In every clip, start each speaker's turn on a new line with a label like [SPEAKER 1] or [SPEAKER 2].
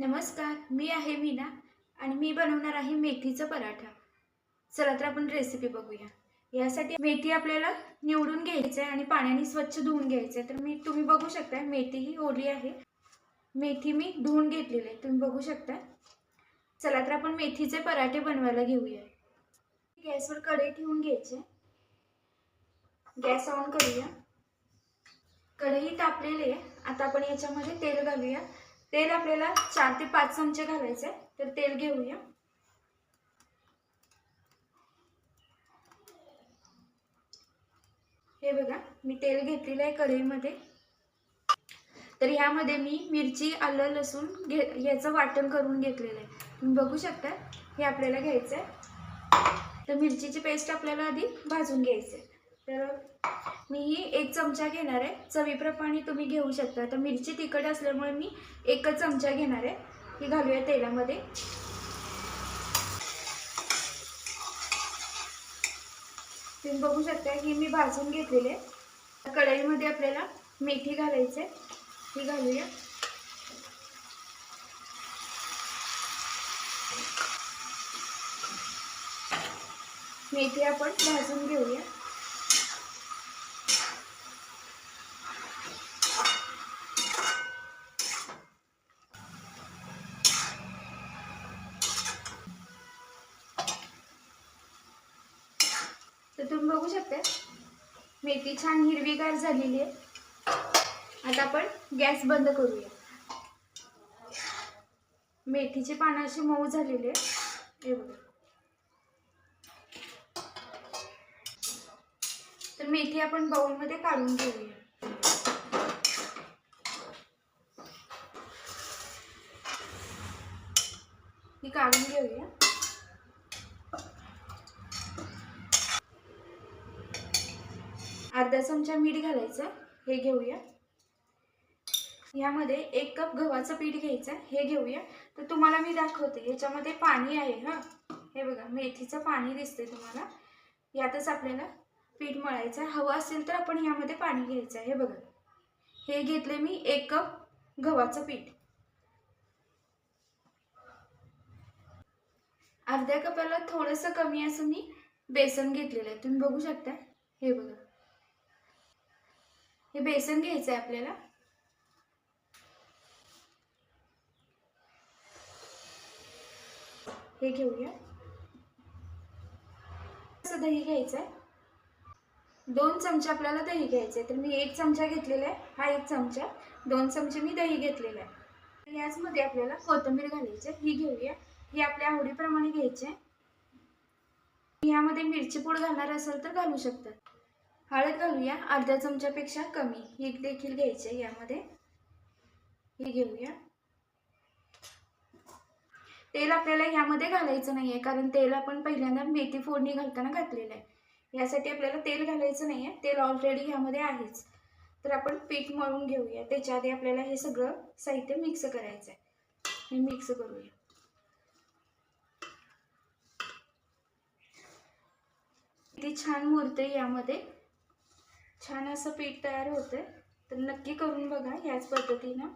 [SPEAKER 1] नमस्कार मी आहे मीना आणि मी बनवणार आहे मेथीचा पराठा. चला तर आपण रेसिपी बघूया. यासाठी मेथी आपल्याला निवडून घ्यायचं आहे आणि पाण्याने स्वच्छ धुवून घ्यायचं आहे तर मी तुम्ही बघू शकता मेथी ही ओली आहे. मेथी मी धुवून घेतलेली आहे. तुम्ही बघू शकता चला तर आपण मेथीचे पराठे बनवायला घेऊया. गॅसवर कढई ठेवून घ्यायचे गॅस ऑन करूया. कढई तापलेली आहे. आता आपण याच्यामध्ये तेल घालूया. तेल आपल्याला चार ते पाच चमचे घालायचे आहे. तर तेल घेऊया. हे बघा मी तेल घेतलेलं आहे कढईमध्ये. तर ह्यामध्ये मी मिरची आलं लसूण घे ह्याचं वाटण करून घेतलेलं आहे. तुम्ही बघू शकता हे आपल्याला घ्यायचं आहे. तर मिरचीची पेस्ट आपल्याला आधी भाजून घ्यायचं आहे. तर मी ही एक चमचा घेणार आहे. चवीप्रमाणे तुम्ही घेऊ शकता. तर मिरची तिखट असल्यामुळे मी एकच चमचा घेणार आहे. ही घालूया तेलामध्ये. तुम्ही बघू शकता ही मी भाजून घेतलेली आहे. कढईमध्ये आपल्याला मेथी घालायचं आहे. ही घालूया. मेथी आपण भाजून घेऊया तर तुम्ही बघू शकता मेथी छान हिरवीगार झालेली आहे. आता आपण गॅस बंद करूया. मेथीचे पानं मऊ झालेले आहे हे बघा. तर मेथी आपण बाउलमध्ये काढून घेऊया. ही काढून घेऊया. अर्धा चमचा मीठ घालायचं हे घेऊया. ह्यामध्ये एक कप गव्हाचं पीठ घ्यायचं हे घेऊया. तर तुम्हाला मी दाखवते ह्याच्यामध्ये पाणी आहे हा. हे बघा मेथीचं पाणी दिसते तुम्हाला. यातच आपल्याला पीठ मळायचं हवं असेल तर आपण ह्यामध्ये पाणी घ्यायचं आहे. हे बघा. हे घेतले मी एक कप गव्हाचं पीठ. अर्ध्या कपाला थोडंसं कमी असं मी बेसन घेतलेलं आहे. तुम्ही बघू शकता. हे बघा. हे बेसन घ्यायचं आहे आपल्याला. हे घेऊया. असं दही घ्यायचं आहे दोन चमचे आपल्याला दही घ्यायचं आहे तर मी एक चमचा घेतलेला आहे. हा एक चमचा. दोन चमचे मी दही घेतलेला आहे. याचमध्ये आपल्याला कोथिंबीर घालायची आहे. ही घेऊया. ही आपल्या आवडीप्रमाणे घ्यायची आहे. यामध्ये मिरची पूड घालणार असेल तर घालू शकतात. हळद घालूया. अर्ध्या चमच्यापेक्षा कमी. ही देखील घ्यायची आहे यामध्ये. हे घेऊया. तेल आपल्याला ह्यामध्ये घालायचं नाही आहे कारण तेल आपण पहिल्यांदा मेथी फोडणी घालताना घातलेलं आहे. यासाठी आपल्याला तेल घालायचं नाही आहे तेल ऑलरेडी ह्यामध्ये आहेच. तर आपण पीठ मळून घेऊया. त्याच्या आधी आपल्याला हे सगळं साहित्य मिक्स करायचं आहे हे मिक्स करूया. किती छान मुरते यामध्ये. छान असं पीठ तयार होते तर नक्की करून बघा ह्याच पद्धतीनं.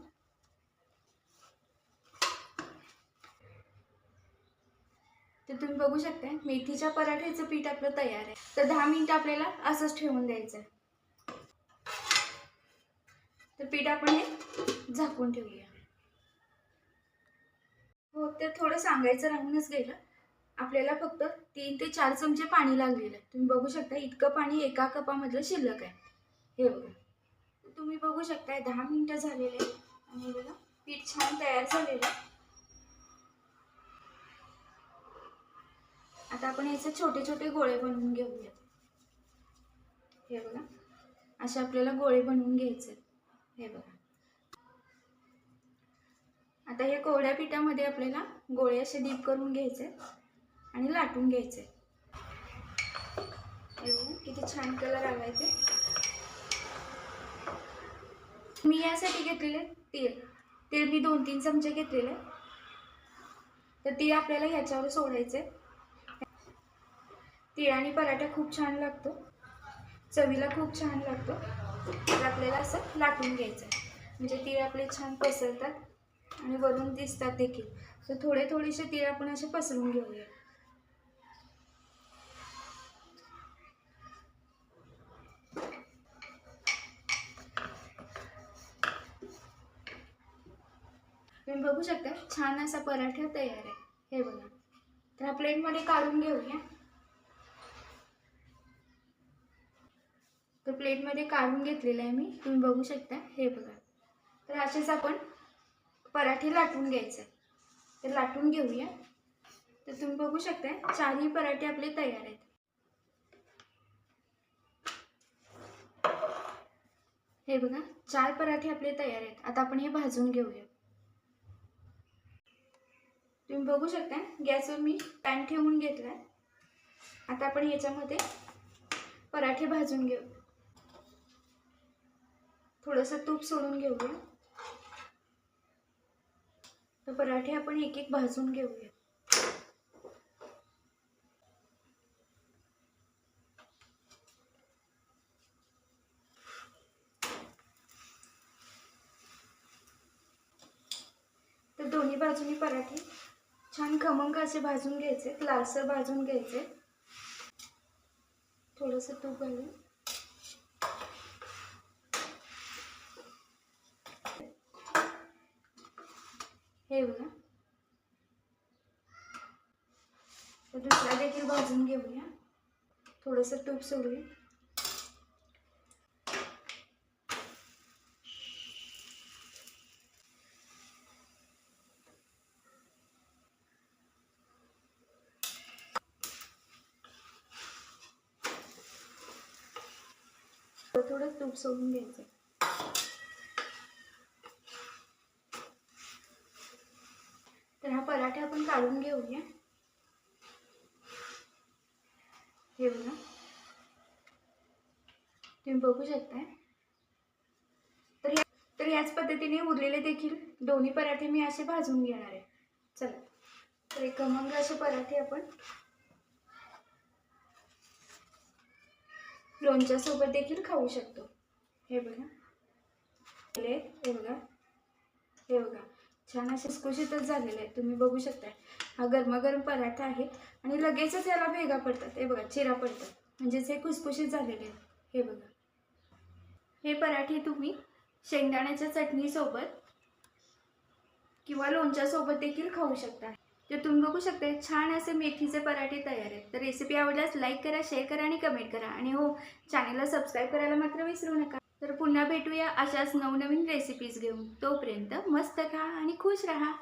[SPEAKER 1] तर तुम्ही बघू शकता मेथीच्या पराठ्याचं पीठ आपलं तयार आहे. तर दहा मिनिट आपल्याला असंच ठेवून द्यायचं आहे तर पीठ आपण हे झाकून ठेवूया. हो ते थोडं सांगायचं राहूनच गेलं. आपल्याला फक्त तीन ते चार चमचे पाणी लागलेलं आहे. तुम्ही बघू शकता इतकं पाणी एका कपामधलं शिल्लक आहे. हे बघा. तुम्ही बघू शकताय दहा मिनिटं झालेले आणि बघा पीठ छान तयार झालेलं आहे. आता आपण याचे छोटे छोटे गोळे बनवून घेऊया हे बघा असे आपल्याला गोळे बनवून घ्यायचे आहेत. हे बघा. आता हे कोरड्या पिठामध्ये आपल्याला गोळे असे डीप करून घ्यायचे आणि लाटून घ्यायचे हे बघा किती छान कलर आलाय ते. मी यासाठी घेतलेले तीळ तेल मी दोन तीन चमचे घेतलेले. तर ते आपल्याला ह्याच्यावर सोडायचे. तिळाणी पराठा खूप छान लागतो. चवीला खूप छान लागतो. तर आपल्याला असं लाटून घ्यायचं. आहे म्हणजे तीळ आपले छान पसरतात आणि वरून दिसतात देखील. तर थोडे थोडेसे तीळ आपण असे पसरून घेऊया. तुम्ही बघू शकता छान असा पराठा तयार आहे. हे बघा. तर हा प्लेटमध्ये काढून घेऊया. तर प्लेटमध्ये काढून घेतलेलं आहे मी. तुम्ही बघू शकता. हे बघा. तर असेच आपण पराठे लाटून घ्यायचे. तर लाटून घेऊया. तर तुम्ही बघू शकता चारही पराठे आपले तयार आहेत. हे बघा चार पराठे आपले तयार आहेत. आता आपण हे भाजून घेऊया. तुम्ही बघू शकता गॅसवर मी पॅन ठेवून घेतलाय. आता आपण याच्यामध्ये पराठे भाजून घेऊ. थोडंसं तूप सोडून घेऊया. तर पराठे आपण एक एक भाजून घेऊया. तर दोन्ही बाजूनी पराठे छान खमंग असे भाजून घ्यायचे लालसर भाजून घ्यायचे. थोडंसं तूप घालून. हे बघा. तर दुसरा देखील भाजून घेऊया. थोडंसं तूप सोडूया थोडं थोडं तूप सोडून घ्यायचं. तर हा पराठा आपण काढून घेऊया. हे बघा. तुम्ही बघू शकताय. तर या तर याच पद्धतीने उरलेले देखील दोन्ही पराठे मी असे भाजून घेणार आहे. चला. तर एक खमंग असे पराठे आपण लोणच्यासोबत देखील खाऊ शकतो. हे बघा. हे हे बघा. हे बघा. छान असे खुसखुशीतच झालेले आहे तुम्ही बघू शकता हा गरमागरम पराठा आहे आणि लगेचच याला भेगा पडतात. हे बघा चिरा पडतात. म्हणजेच हे खुसखुशीत झालेले आहेत. हे बघा. हे पराठे तुम्ही शेंगदाण्याच्या चटणीसोबत किंवा लोणच्यासोबत देखील खाऊ शकता. तर तुम्ही बघू शकता छान असे मेथीचे पराठे तयार आहेत. तर रेसिपी आवडल्यास लाईक करा शेअर करा आणि कमेंट करा. आणि हो चॅनलला सबस्क्राईब करायला मात्र विसरू नका. तर पुन्हा भेटूया अशाच नवनवीन रेसिपीज घेऊन. तोपर्यंत मस्त खा आणि खुश राहा.